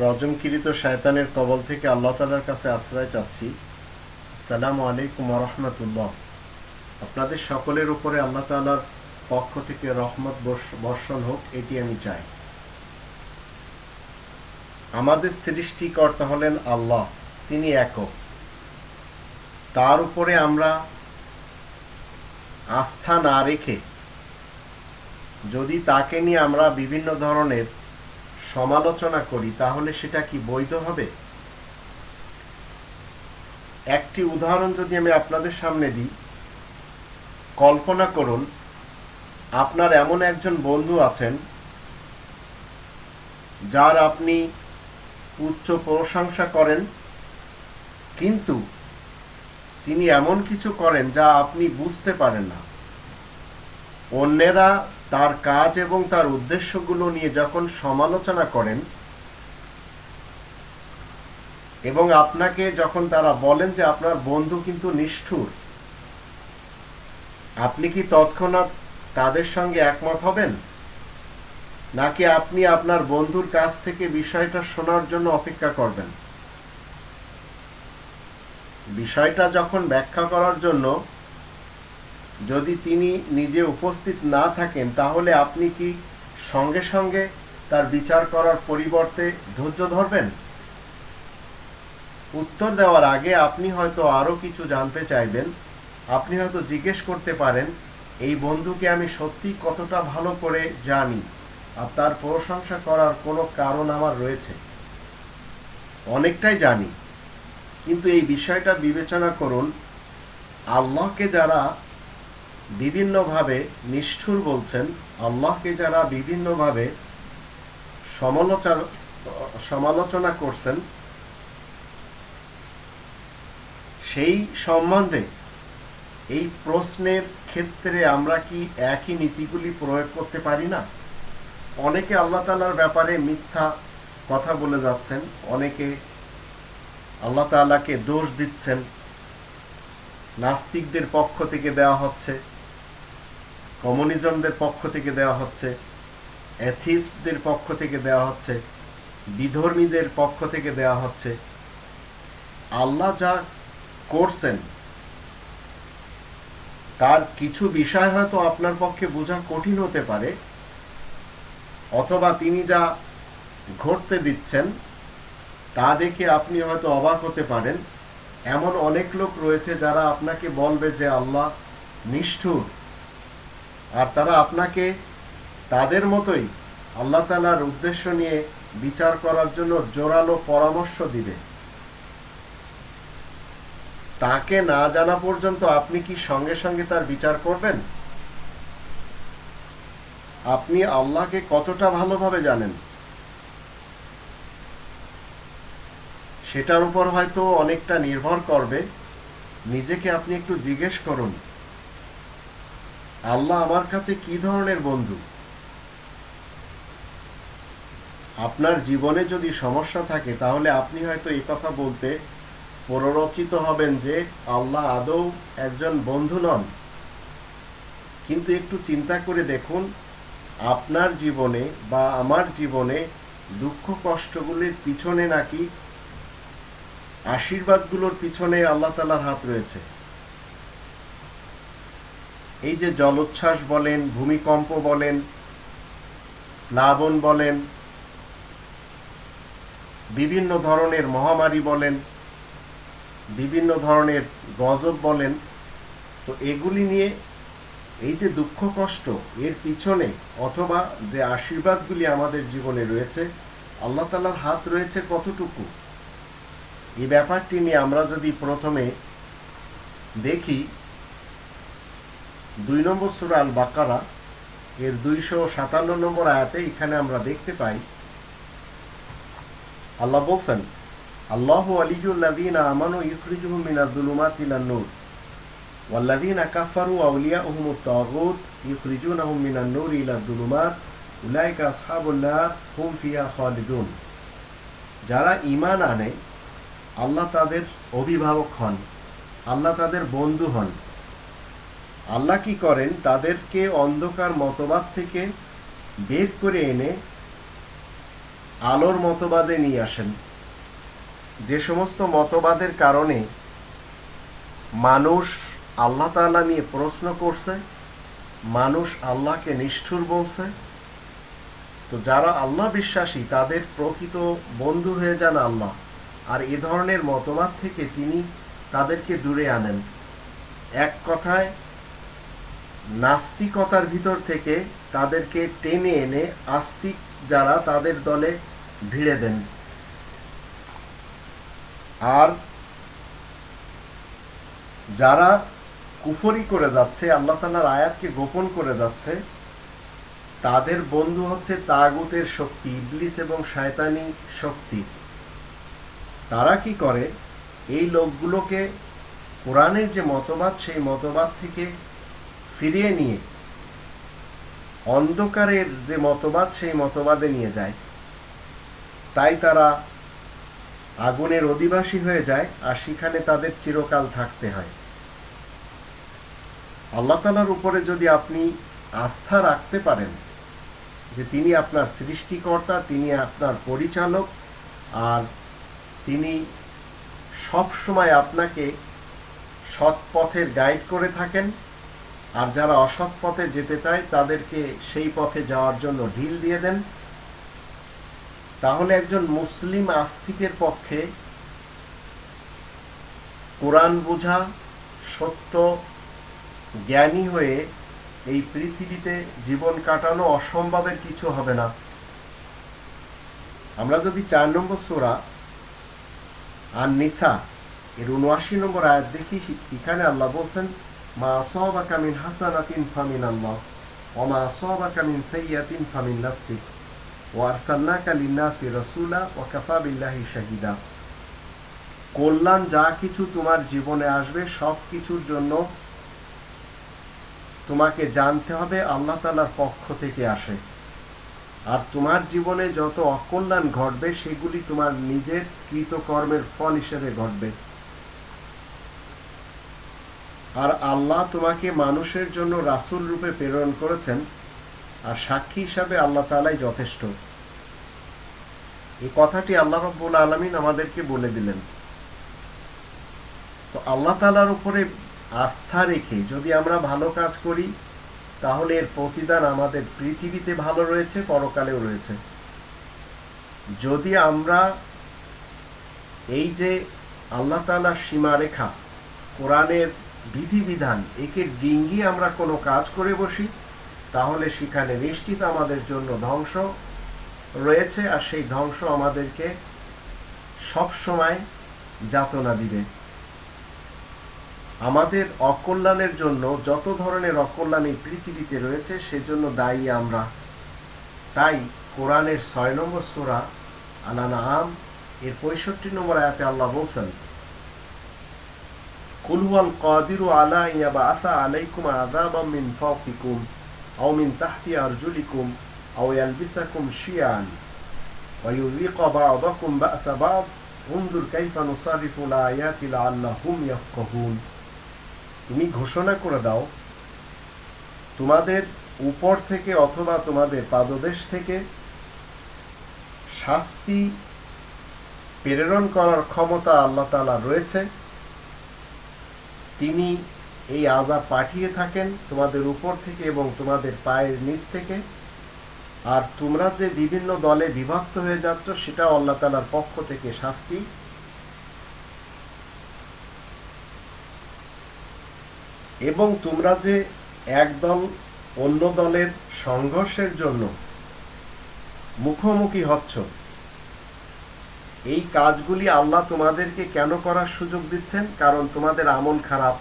রজমকিরিত শয়তানের কবল থেকে আল্লাহ তালার কাছে আশ্রয় চাচ্ছি। সালাম আলাইকুম রহমতুল্লাহ। আপনাদের সকলের উপরে আল্লাহ তালার পক্ষ থেকে রহমত বর্ষণ হোক, এটি আমি চাই। আমাদের সৃষ্টিকর্তা হলেন আল্লাহ, তিনি একক। তার উপরে আমরা আস্থা না রেখে যদি তাকে নিয়ে আমরা বিভিন্ন ধরনের সমালোচনা করি, তাহলে সেটা কি বৈধ হবে? একটি উদাহরণ যদি আমি আপনাদের সামনে দিই, কল্পনা করুন, আপনার এমন একজন বন্ধু আছেন, যার আপনি উচ্চ প্রশংসা করেন, কিন্তু তিনি এমন কিছু করেন যা আপনি বুঝতে পারেন না। অন্যেরা তার কাজ এবং তার উদ্দেশ্যগুলো নিয়ে যখন সমালোচনা করেন, এবং আপনাকে যখন তারা বলেন যে আপনার বন্ধু কিন্তু নিষ্ঠুর, আপনি কি তৎক্ষণাৎ তাদের সঙ্গে একমত হবেন? নাকি আপনি আপনার বন্ধুর কাছ থেকে বিষয়টা শোনার জন্য অপেক্ষা করবেন? বিষয়টা যখন ব্যাখ্যা করার জন্য যদি তিনি নিজে উপস্থিত না থাকেন, তাহলে আপনি কি সঙ্গে সঙ্গে তার বিচার করার পরিবর্তে ধৈর্য ধরবেন? উত্তর দেওয়ার আগে আপনি হয়তো আরও কিছু জানতে চাইবেন। আপনি হয়তো জিজ্ঞেস করতে পারেন, এই বন্ধুকে আমি সত্যি কতটা ভালো করে জানি আর তার প্রশংসা করার কোনো কারণ আমার রয়েছে? অনেকটাই জানি। কিন্তু এই বিষয়টা বিবেচনা করুন, আল্লাহকে যারা বিভিন্নভাবে নিষ্ঠুর বলছেন, আল্লাহকে যারা বিভিন্নভাবে সমালোচনা সমালোচনা করছেন, সেই সম্বন্ধে এই প্রশ্নের ক্ষেত্রে আমরা কি একই নীতিগুলি প্রয়োগ করতে পারি না? অনেকে আল্লাহ তালার ব্যাপারে মিথ্যা কথা বলে যাচ্ছেন, অনেকে আল্লাহ তাআলাকে দোষ দিচ্ছেন, নাস্তিকদের পক্ষ থেকে দেওয়া হচ্ছে। কমিউনিজমদের পক্ষ থেকে দেওয়া হচ্ছে, অ্যাথিস্টদের পক্ষ থেকে দেওয়া হচ্ছে, বিধর্মীদের পক্ষ থেকে দেওয়া হচ্ছে। আল্লাহ যা করছেন, তার কিছু বিষয় হয়তো আপনার পক্ষে বোঝা কঠিন হতে পারে, অথবা তিনি যা ঘটতে দিচ্ছেন, তা দেখে আপনি হয়তো অবাক হতে পারেন। এমন অনেক লোক রয়েছে যারা আপনাকে বলবে যে আল্লাহ নিষ্ঠুর। আর তারা আপনাকে তাদের মতোই আল্লাহ তালার উদ্দেশ্য নিয়ে বিচার করার জন্য জোরালো পরামর্শ দিবে। তাকে না জানা পর্যন্ত আপনি কি সঙ্গে সঙ্গে তার বিচার করবেন? আপনি আল্লাহকে কতটা ভালোভাবে জানেন? সেটার উপর হয়তো অনেকটা নির্ভর করবে। নিজেকে আপনি একটু জিজ্ঞেস করুন। আল্লাহ আমার কাছে কি ধরনের বন্ধু? আপনার জীবনে যদি সমস্যা থাকে, তাহলে আপনি হয়তো এই কথা বলতে প্ররোচিত হবেন যে আল্লাহ আদৌ একজন বন্ধু নন। কিন্তু একটু চিন্তা করে দেখুন, আপনার জীবনে বা আমার জীবনে দুঃখ কষ্টগুলির পিছনে নাকি আশীর্বাদগুলোর পিছনে আল্লাহ তালার হাত রয়েছে। এই যে জলোচ্ছ্বাস বলেন, ভূমিকম্প বলেন, প্লাবন বলেন, বিভিন্ন ধরনের মহামারী বলেন, বিভিন্ন ধরনের গজব বলেন, তো এগুলি নিয়ে এই যে দুঃখ কষ্ট, এর পিছনে অথবা যে আশীর্বাদগুলি আমাদের জীবনে রয়েছে, আল্লাহ তালার হাত রয়েছে কতটুকু? এই ব্যাপারটি নিয়ে আমরা যদি প্রথমে দেখি দুই নম্বর সুরা আল বাকারা এর দুইশো সাতান্ন নম্বর আয়াতে এখানে আমরা দেখতে পাই, আল্লাহ বলছেন, আল্লাহ আলিজুল্লাযীনা আমানু ইখরিজুহুম মিনাজ যুলুমাতি ইলান নূর ওয়াল্লাযীনা কাফারু আউলিয়াউহুমুত তাগুত, ইখরিজুনাহুম মিনান নূরি ইলাজ যুলুমাত উলাইকা আসহাবুন নার, হুম ফিহা খালিদুন। যারা ইমান আনে, আল্লাহ তাদের অভিভাবক হন, আল্লাহ তাদের বন্ধু হন। আল্লাহ কি করেন? তাদেরকে অন্ধকার মতবাদ থেকে বের করে এনে আলোর মতবাদে নিয়ে আসেন। যে সমস্ত মতবাদের কারণে মানুষ আল্লাহ তাআলা নিয়ে প্রশ্ন করছে, মানুষ আল্লাহকে নিষ্ঠুর বলছে। তো যারা আল্লাহ বিশ্বাসী, তাদের প্রকৃত বন্ধু হয়ে যান আল্লাহ। আর এ ধরনের মতবাদ থেকে তিনি তাদেরকে দূরে আনেন। এক কথায় নাস্তিকতার ভিতর থেকে তাদেরকে টেনে এনে আস্তিক যারা তাদের দলে ভিড়ে দেন। আর যারা কুফরি করে যাচ্ছে, আল্লাহ তালার আয়াতকে গোপন করে যাচ্ছে, তাদের বন্ধু হচ্ছে তাগুতের শক্তি, ইবলিস এবং শয়তানি শক্তি। তারা কি করে? এই লোকগুলোকে কোরআনের যে মতবাদ, সেই মতবাদ থেকে ফিরিয়ে নিয়ে, অন্ধকারের যে মতবাদ, সেই মতবাদে নিয়ে যায়। তাই তারা আগুনের অধিবাসী হয়ে যায়, আর সেখানে তাদের চিরকাল থাকতে হয়। আল্লাহ তালার উপরে যদি আপনি আস্থা রাখতে পারেন, যে তিনি আপনার সৃষ্টিকর্তা, তিনি আপনার পরিচালক, আর তিনি সব সময় আপনাকে সৎ পথের গাইড করে থাকেন আর যারা অসৎ পথে যেতে চায়, তাদেরকে সেই পথে যাওয়ার জন্য ঢিল দিয়ে দেন। তাহলে একজন মুসলিম আস্তিকের পক্ষে কোরআন বোঝা, সত্য, জ্ঞানী হয়ে এই পৃথিবীতে জীবন কাটানো অসম্ভবের কিছু হবে না। আমরা যদি চার নম্বর সোরা আর নিসা এর উনআশি নম্বর আয়াত দেখি, এখানে আল্লাহ বলছেন মা আসাবাকা মিন হাসানাতিন ফামিন আল্লাহ ওয়া মা আসাবাকা মিন শাহিদা। কল্যাণ যা কিছু তোমার জীবনে আসবে, সব কিছুর জন্য তোমাকে জানতে হবে, আল্লাহ তালার পক্ষ থেকে আসে। আর তোমার জীবনে যত অকল্যাণ ঘটবে, সেগুলি তোমার নিজের কৃতকর্মের ফল হিসেবে ঘটবে। আর আল্লাহ তোমাকে মানুষের জন্য রাসুল রূপে প্রেরণ করেছেন, আর সাক্ষী হিসাবে আল্লাহ তালাই যথেষ্ট। এই কথাটি আল্লাহ রব্বুল আলমিন আমাদেরকে বলে দিলেন। তো আল্লাহ তালার উপরে আস্থা রেখে যদি আমরা ভালো কাজ করি, তাহলে এর প্রতিদান আমাদের পৃথিবীতে ভালো রয়েছে, পরকালেও রয়েছে। যদি আমরা এই যে আল্লাহ তালার সীমারেখা, কোরআনের বিধিবিধান একে ডিঙ্গি আমরা কোনো কাজ করে বসি, তাহলে সেখানে নিশ্চিত আমাদের জন্য ধ্বংস রয়েছে, আর সেই ধ্বংস আমাদেরকে সব সময় যাতনা দিবে। আমাদের অকল্যাণের জন্য যত ধরনের অকল্যাণ এই পৃথিবীতে রয়েছে, সেজন্য দায়ী আমরা। তাই কোরআনের ছয় নম্বর সোরা আলানা আম এর পঁয়ষট্টি নম্বর আয়াতে আল্লাহ বলছেন قل هو القادر على أن يبعث عليكم عذابا من فوقكم أو من تحت أرجلكم أو يلبسكم شيعا ويذيق بعضكم بأس بعض انظر كيف نصرف الآيات لعلهم يفقهون তুমি ঘোষণা করে দাও তোমাদের উপর থেকে অথবা তোমাদের পাদদেশ থেকে শাস্তি প্রেরণ করার ক্ষমতা আল্লাহ তালা রয়েছে তিনি এই আজাব পাঠিয়ে থাকেন তোমাদের উপর থেকে এবং তোমাদের পায়ের নিচ থেকে। আর তোমরা যে বিভিন্ন দলে বিভক্ত হয়ে যাচ্ছ, সেটাও আল্লাহ তালার পক্ষ থেকে শাস্তি। এবং তোমরা যে এক দল অন্য দলের সংঘর্ষের জন্য মুখোমুখি হচ্ছ এই কাজগুলি আল্লাহ তোমাদেরকে কেন করার সুযোগ দিচ্ছেন? কারণ তোমাদের আমল খারাপ।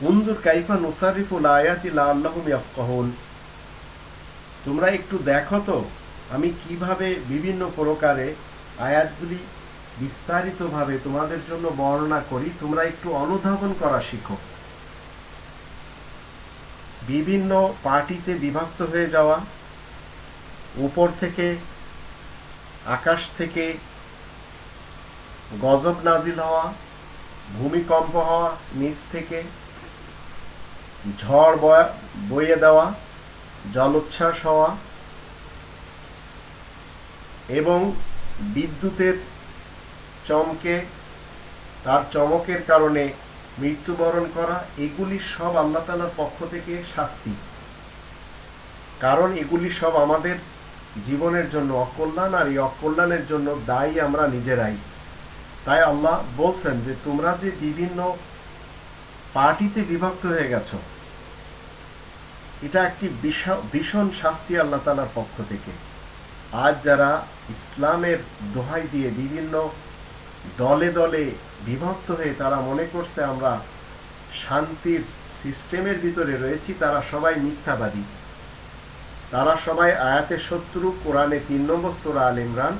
উন্দুর কাইফা নুসারিফুল আয়াতি আল্লাহুম ইয়াফকাহুন। তোমরা একটু দেখো তো, আমি কীভাবে বিভিন্ন প্রকারে আয়াতগুলি বিস্তারিতভাবে তোমাদের জন্য বর্ণনা করি। তোমরা একটু অনুধাবন করা শিখো। বিভিন্ন পার্টিতে বিভক্ত হয়ে যাওয়া, উপর থেকে আকাশ থেকে গজব নাজিল হওয়া, ভূমিকম্প হওয়া, নিচ থেকে ঝড় বয়ে দেওয়া, জলোচ্ছ্বাস হওয়া এবং বিদ্যুতের চমকে, তার চমকের কারণে মৃত্যুবরণ করা, এগুলি সব আল্লাহ তালার পক্ষ থেকে শাস্তি। কারণ এগুলি সব আমাদের জীবনের জন্য অকল্যাণ আর এই অকল্যাণের জন্য দায়ী আমরা নিজেরাই। তাই আল্লাহ বলছেন যে, তোমরা যে বিভিন্ন পার্টিতে বিভক্ত হয়ে গেছো, এটা একটি ভীষণ শাস্তি আল্লাহ তালার পক্ষ থেকে। আজ যারা ইসলামের দোহাই দিয়ে বিভিন্ন দলে দলে বিভক্ত হয়ে তারা মনে করছে আমরা শান্তির সিস্টেমের ভিতরে রয়েছি, তারা সবাই মিথ্যাবাদী। তারা সবাই আয়াতের শত্রু, কোরআনে তিন নম্বর সোরা আল ইমরান।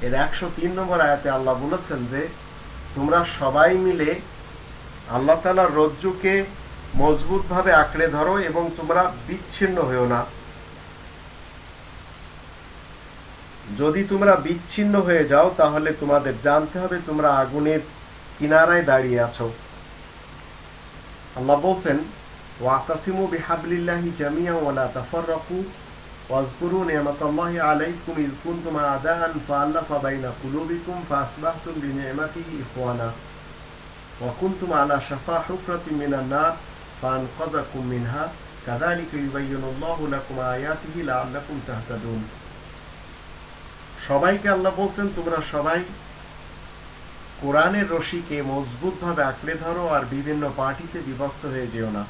এর একশো তিন নম্বর আয়াতে আল্লাহ বলেছেন যে, তোমরা সবাই মিলে আল্লাহ তালার রজ্জুকে মজবুতভাবে আঁকড়ে ধরো এবং তোমরা বিচ্ছিন্ন হয়েও না। যদি তোমরা বিচ্ছিন্ন হয়ে যাও, তাহলে তোমাদের জানতে হবে তোমরা আগুনের কিনারায় দাঁড়িয়ে আছো। আল্লাহ বলছেন ওয়াতাসিমু বিহাবলিল্লাহি জামিয়া ওয়ালা তাফাররাকু واذكروا نعمة الله عليكم إذ كنتم أعداء فألف بين قلوبكم فأصبحتم بنعمته إخوانا وكنتم على شفا حفرة من النار فأنقذكم منها كذلك يبين الله لكم آياته لعلكم تهتدون সবাইকে আল্লাহ বলছেন তোমরা সবাই কোরআনের রশিকে মজবুতভাবে আঁকড়ে ধরো আর বিভিন্ন পার্টিতে বিভক্ত হয়ে যেও না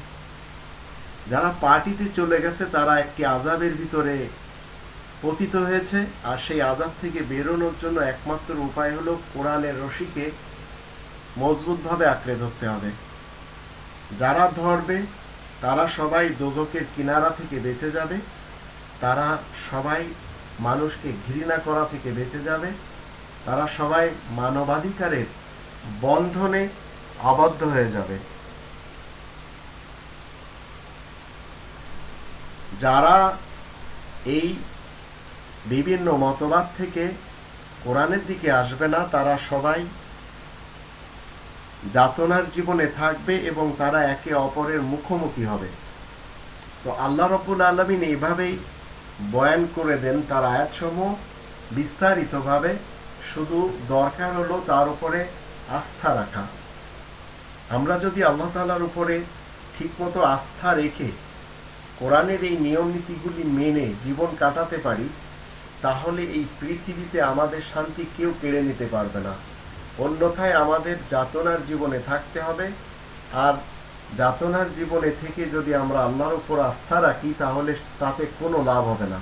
যারা পার্টিতে চলে গেছে, তারা একটি আজাবের ভিতরে পতিত হয়েছে। আর সেই আজাব থেকে বেরোনোর জন্য একমাত্র উপায় হলো কোরআনের রশিকে মজবুতভাবে আঁকড়ে ধরতে হবে। যারা ধরবে, তারা সবাই দোজকের কিনারা থেকে বেঁচে যাবে। তারা সবাই মানুষকে ঘৃণা করা থেকে বেঁচে যাবে। তারা সবাই মানবাধিকারের বন্ধনে আবদ্ধ হয়ে যাবে। যারা এই বিভিন্ন মতবাদ থেকে কোরআনের দিকে আসবে না, তারা সবাই যাতনার জীবনে থাকবে এবং তারা একে অপরের মুখোমুখি হবে। তো আল্লাহ রব্বুল আলমিন এইভাবেই বয়ান করে দেন তার আয়াতসমূহ বিস্তারিতভাবে। শুধু দরকার হলো তার উপরে আস্থা রাখা। আমরা যদি আল্লাহ তালার উপরে ঠিকমতো আস্থা রেখে কোরআনের এই নিয়ম নীতিগুলি মেনে জীবন কাটাতে পারি, তাহলে এই পৃথিবীতে আমাদের শান্তি কেউ কেড়ে নিতে পারবে না। অন্যথায় আমাদের যাতনার জীবনে থাকতে হবে। আর যাতনার জীবনে থেকে যদি আমরা আল্লাহর উপর আস্থা রাখি, তাহলে তাতে কোনো লাভ হবে না।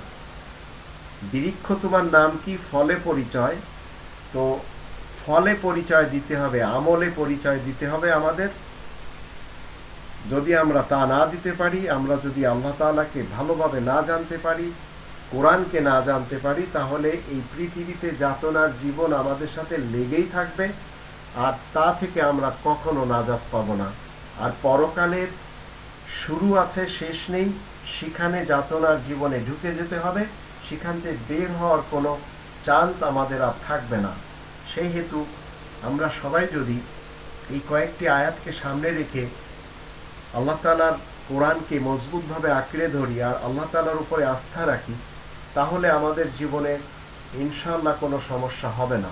বৃক্ষ তোমার নাম কি? ফলে পরিচয়। তো ফলে পরিচয় দিতে হবে, আমলে পরিচয় দিতে হবে আমাদের। যদি আমরা তা না দিতে পারি, আমরা যদি আল্লাহ তালাকে ভালোভাবে না জানতে পারি, কোরআনকে না জানতে পারি, তাহলে এই পৃথিবীতে যাতনার জীবন আমাদের সাথে লেগেই থাকবে, আর তা থেকে আমরা কখনো নাজাত পাব না। আর পরকালের শুরু আছে, শেষ নেই, সেখানে যাতনার জীবনে ঢুকে যেতে হবে, সেখান থেকে বের হওয়ার কোনো চান্স আমাদের আর থাকবে না। সেই হেতু আমরা সবাই যদি এই কয়েকটি আয়াতকে সামনে রেখে আল্লাহ তালার কোরআনকে মজবুতভাবে আঁকড়ে ধরি আর আল্লাহ তালার উপরে আস্থা রাখি, তাহলে আমাদের জীবনে ইনশাল্লাহ কোনো সমস্যা হবে না।